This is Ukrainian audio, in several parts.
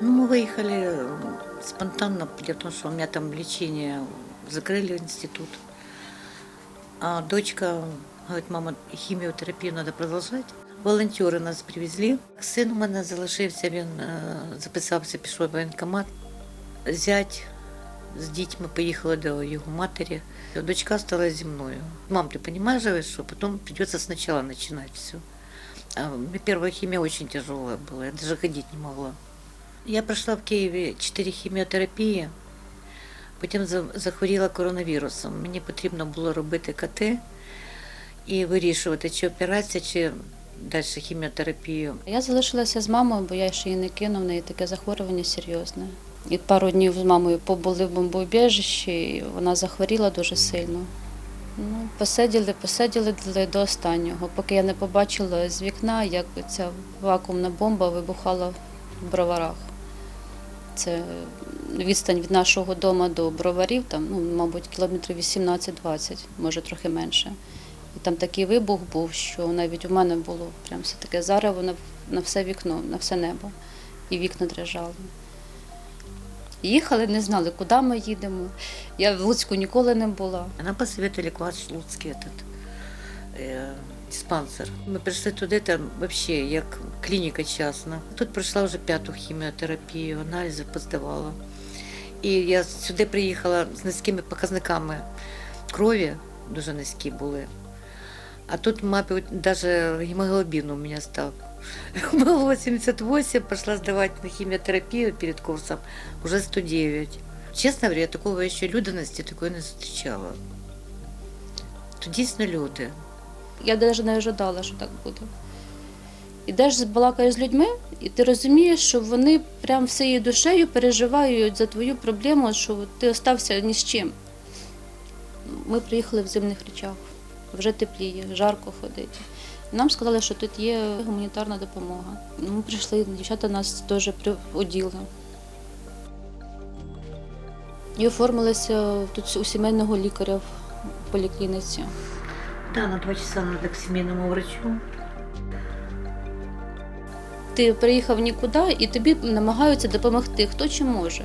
Ну, мы выехали э, спонтанно, дело в том, что у меня там лечение, закрыли институт. А дочка говорит, мама, хіміотерапію треба продовжувати. Волонтери нас привезли. Син у мене залишився, він е, записався, пішов в воєнкомат. Зять з дітьми поїхала до його матері. Дочка стала зі мною. Мам, ти розумієш, що потім придеться спочатку починати все. А мне первая химия очень тяжелая была, я даже ходить не могла. Я пройшла в Києві 4 хіміотерапії, потім захворіла коронавірусом. Мені потрібно було робити КТ і вирішувати, чи операція, чи далі хіміотерапію. Я залишилася з мамою, бо я ще її не кинув, в неї таке захворювання серйозне. І пару днів з мамою побули в бомбоубіжищі, і вона захворіла дуже сильно. Ну, посиділи, посиділи до останнього, поки я не побачила з вікна, як ця вакуумна бомба вибухала в броварах. Це відстань від нашого дому до броварів, там, ну, мабуть, кілометрів 18-20, може трохи менше. І там такий вибух був, що навіть у мене було прям все таке зарево на, на все вікно, на все небо. І вікна дрижали. Їхали, не знали, куди ми їдемо. Я в Луцьку ніколи не була. Нам посоветовали класть Луцький этот, э, диспансер. Ми прийшли туди, там вообще як клініка частна. Тут пройшла вже п'яту хіміотерапію, аналізи поздавала. І я сюди приїхала з низькими показниками крові, дуже низькі були. А тут, мабуть, даже гемоглобин у меня стал. Было 88, пошла сдавать на химиотерапию перед курсом, уже 109. Честно говоря, я такого еще людяності такої не зустрічала. Тут дійсно люди. Я навіть не ожидала, що так буде. Ідеш, балакаєш з людьми, і ти розумієш, що вони прям всією душею переживають за твою проблему, що ти остався ні з чим. Ми приїхали в зимних речах, вже тепліє, жарко ходить. Нам сказали, що тут є гуманітарна допомога. Ну, Ми прийшли, дівчата нас теж оділи. І оформилися тут у сімейного лікаря в поліклініці. Да, на два часа надо к семейному врачу. Ти приїхав нікуди і тобі намагаються допомогти, хто чим може.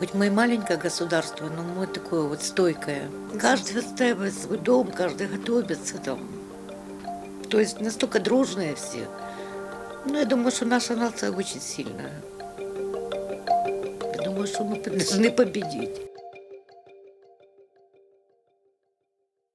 Хоть мы и маленькое государство, но мы такое вот стойкое. Каждый отстаивает свой дом, каждый готовится там. То есть настолько дружные все. Ну, я думаю, что наша нация очень сильная. Я думаю, что мы должны победить.